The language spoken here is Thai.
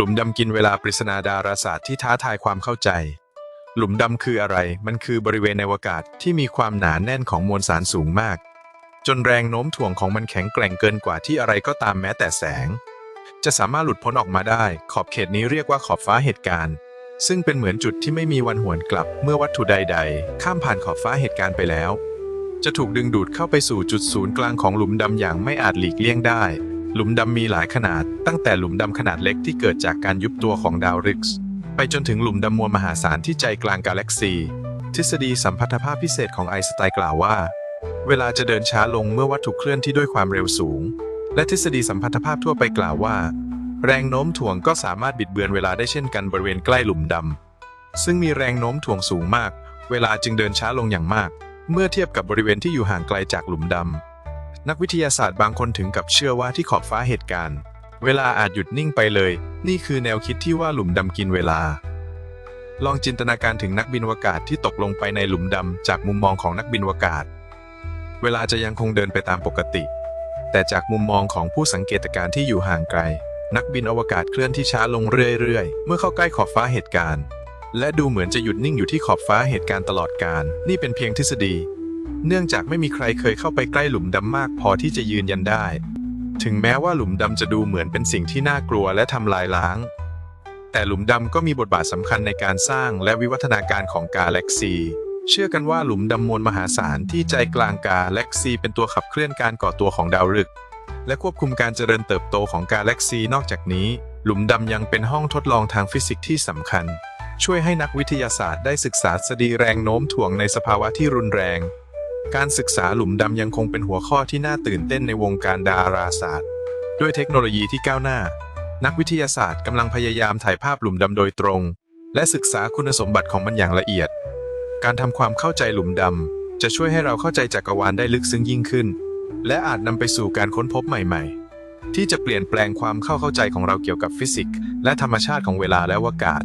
หลุมดำกินเวลาปริศนาดาราศาสตร์ที่ท้าทายความเข้าใจ หลุมดำคืออะไร มันคือบริเวณในอวกาศที่มีความหนาแน่นของมวลสารสูงมาก จนแรงโน้มถ่วงของมันแข็งแกร่งเกินกว่าที่อะไรก็ตามแม้แต่แสง จะสามารถหลุดพ้นออกมาได้ ขอบเขตนี้เรียกว่าขอบฟ้าเหตุการณ์ ซึ่งเป็นเหมือนจุดที่ไม่มีวันหวนกลับ เมื่อวัตถุใด ๆ ข้ามผ่านขอบฟ้าเหตุการณ์ไปแล้ว จะถูกดึงดูดเข้าไปสู่จุดศูนย์กลางของหลุมดำอย่างไม่อาจหลีกเลี่ยงได้ หลุมดำมีหลายขนาด ตั้งแต่หลุมดำขนาดเล็กที่เกิดจากการยุบตัวของดาวฤกษ์ไปจนถึงหลุมดำมวลมหาศาลที่ใจกลางกาแล็กซี ทฤษฎีสัมพัทธภาพพิเศษของไอน์สไตน์กล่าวว่า เวลาจะเดินช้าลงเมื่อวัตถุเคลื่อนที่ด้วยความเร็วสูง และทฤษฎีสัมพัทธภาพทั่วไปกล่าวว่า แรงโน้มถ่วงก็สามารถบิดเบือนเวลาได้เช่นกันบริเวณใกล้หลุมดำซึ่งมีแรงโน้มถ่วงสูงมาก เวลาจึงเดินช้าลงอย่างมาก เมื่อเทียบกับบริเวณที่อยู่ห่างไกลจากหลุมดำ นักวิทยาศาสตร์บางคนถึงกับเชื่อว่าที่ขอบฟ้าเหตุการณ์ เวลาอาจหยุดนิ่งไปเลย นี่คือแนวคิดที่ว่าหลุมดำกินเวลา ลองจินตนาการถึงนักบินอวกาศที่ตกลงไปในหลุมดำจากมุมมองของนักบินอวกาศ เวลาจะยังคงเดินไปตามปกติ แต่จากมุมมองของผู้สังเกตการณ์ที่อยู่ห่างไกล นักบินอวกาศเคลื่อนที่ช้าลงเรื่อยๆ เมื่อเข้าใกล้ขอบฟ้าเหตุการณ์ และดูเหมือนจะหยุดนิ่งอยู่ที่ขอบฟ้าเหตุการณ์ตลอดการ นี่เป็นเพียงทฤษฎี เนื่องจากไม่มีใครเคยเข้าไปใกล้หลุมดำมากพอที่จะยืนยันได้ ถึงแม้ว่าหลุมดำจะดูเหมือนเป็นสิ่งที่น่ากลัวและทำลายล้าง แต่หลุมดำก็มีบทบาทสำคัญในการสร้างและวิวัฒนาการของกาแล็กซี เชื่อกันว่าหลุมดำมวลมหาศาลที่ใจกลางกาแล็กซี เป็นตัวขับเคลื่อนการก่อตัวของดาวฤกษ์และควบคุมการเจริญเติบโตของกาแล็กซี นอกจากนี้ หลุมดำยังเป็นห้องทดลองทางฟิสิกส์ที่สำคัญ ช่วยให้นักวิทยาศาสตร์ได้ศึกษาสดีแรงโน้มถ่วงในสภาวะที่รุนแรง การศึกษาหลุมดำยังคงเป็นหัวข้อที่น่าตื่นเต้นในวงการดาราศาสตร์ ด้วยเทคโนโลยีที่ก้าวหน้า นักวิทยาศาสตร์กำลังพยายามถ่ายภาพหลุมดำโดยตรง และศึกษาคุณสมบัติของมันอย่างละเอียด การทำความเข้าใจหลุมดำจะช่วยให้เราเข้าใจจักรวาลได้ลึกซึ้งยิ่งขึ้น และอาจนำไปสู่การค้นพบใหม่ๆ ที่จะเปลี่ยนแปลงความเข้าเข้าใจของเราเกี่ยวกับฟิสิกส์และธรรมชาติของเวลาและอวกาศ